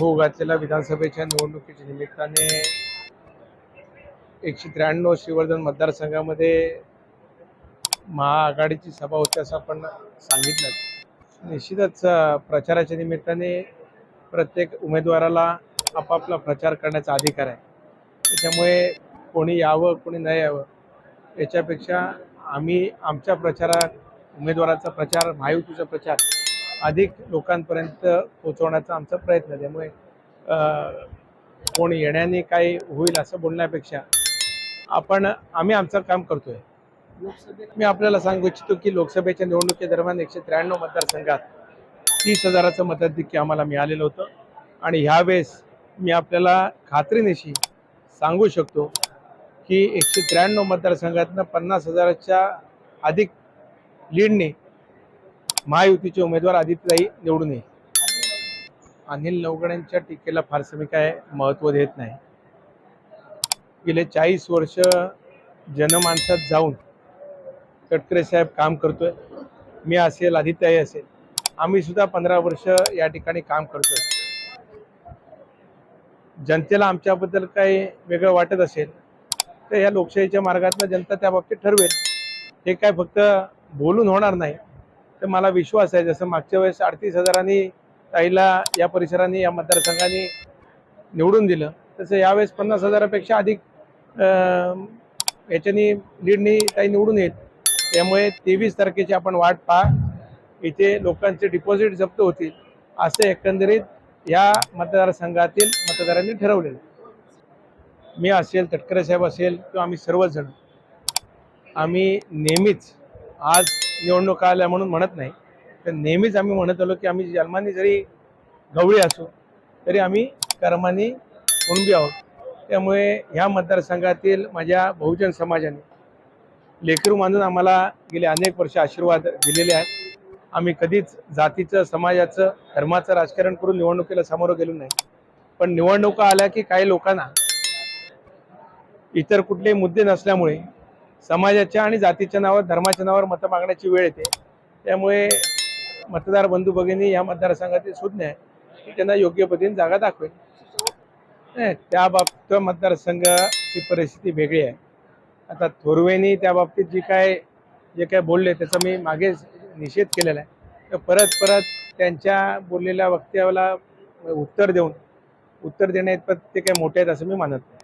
हो घातलेल्या विधानसभेच्या निवडणुकीच्या निमित्ताने एकशे त्र्याण्णव श्रीवर्धन मतदारसंघामध्ये महाआघाडीची सभा होती असं आपण सांगितलं. निश्चितच प्रचाराच्या निमित्ताने प्रत्येक उमेदवाराला आपापला प्रचार करण्याचा अधिकार आहे. त्याच्यामुळे कोणी यावं कोणी न यावं याच्यापेक्षा आम्ही आमच्या प्रचारात उमेदवाराचा प्रचार महायुतीचा प्रचार अधिक लोकांपर्यंत पोहोचवण्याचा आमचा प्रयत्न त्यामुळे कोण येण्याने काही होईल असं बोलण्यापेक्षा आपण आम्ही आमचं काम करतोय. मी आपल्याला सांगू इच्छितो की लोकसभेच्या निवडणुकीदरम्यान एकशे त्र्याण्णव मतदारसंघात तीस हजाराचं मताधिक्य आम्हाला मिळालेलं होतं. आणि ह्यावेळेस मी आपल्याला खात्रीनिशी सांगू शकतो की एकशे त्र्याण्णव मतदारसंघातनं पन्नास हजाराच्या अधिक लीडने महायुतीचे उमेदवार आदित्यताई निवडून येईल. अनिल नवगड्यांच्या टीकेला फारसं मी काय महत्त्व देत नाही. गेले चाळीस वर्ष जनमानसात जाऊन तटकरे साहेब काम करतोय. मी असेल आदित्यही असेल. आम्ही सुद्धा पंधरा वर्ष या ठिकाणी काम करतोय. जनतेला आमच्याबद्दल काही वेगळं वाटत असेल तर या लोकशाहीच्या मार्गातनं जनता त्या बाबतीत ठरवेल. हे काय फक्त बोलून होणार नाही. तर मला विश्वास आहे जसं मागच्या वेळेस अडतीस हजारांनी ताईला या परिसरांनी या मतदारसंघाने निवडून दिलं. तसं यावेळेस पन्नास हजारापेक्षा अधिक याच्यानी लीडनी ताई निवडून येत. त्यामुळे तेवीस तारखेची आपण वाट पहा. इथे लोकांचे डिपॉझिट जप्त होतील असं एकंदरीत या मतदारसंघातील मतदारांनी ठरवलेलं मी असेल तटकरे साहेब असेल किंवा आम्ही सर्वजण आम्ही नेहमीच आज निवडणूक आल्या म्हणून म्हणत नाही. तर नेहमीच आम्ही म्हणत आलो की आम्ही जन्माने जरी गवळी असो तरी आम्ही कर्माने कुणबी आहोत. त्यामुळे ह्या मतदारसंघातील माझ्या बहुजन समाजाने लेकरू मानून आम्हाला गेले अनेक वर्ष आशीर्वाद दिलेले आहेत. आम्ही कधीच जातीचं समाजाचं धर्माचं राजकारण करून निवडणुकीला सामोरं गेलो नाही. पण निवडणुका आल्या की काही लोकांना इतर कुठलेही मुद्दे नसल्यामुळे समाजाच्या आणि जातीच्या नावावर धर्माच्या नावावर मतं मागण्याची वेळ येते. त्यामुळे मतदार बंधू भगिनी या मतदारसंघातील सुज्ञ आहे की त्यांना योग्य पद्धतीने जागा दाखवेल नाही, त्या बाबत मतदारसंघाची परिस्थिती वेगळी आहे. आता थोरवेनी त्या बाबतीत जी काय जे काय बोलले त्याचा मी मागे निषेध केलेला आहे. तर परत परत त्यांच्या बोललेल्या वक्त्याला उत्तर देऊन उत्तर देण्या इतपत ते काही मोठे आहेत असं मी मानत नाही.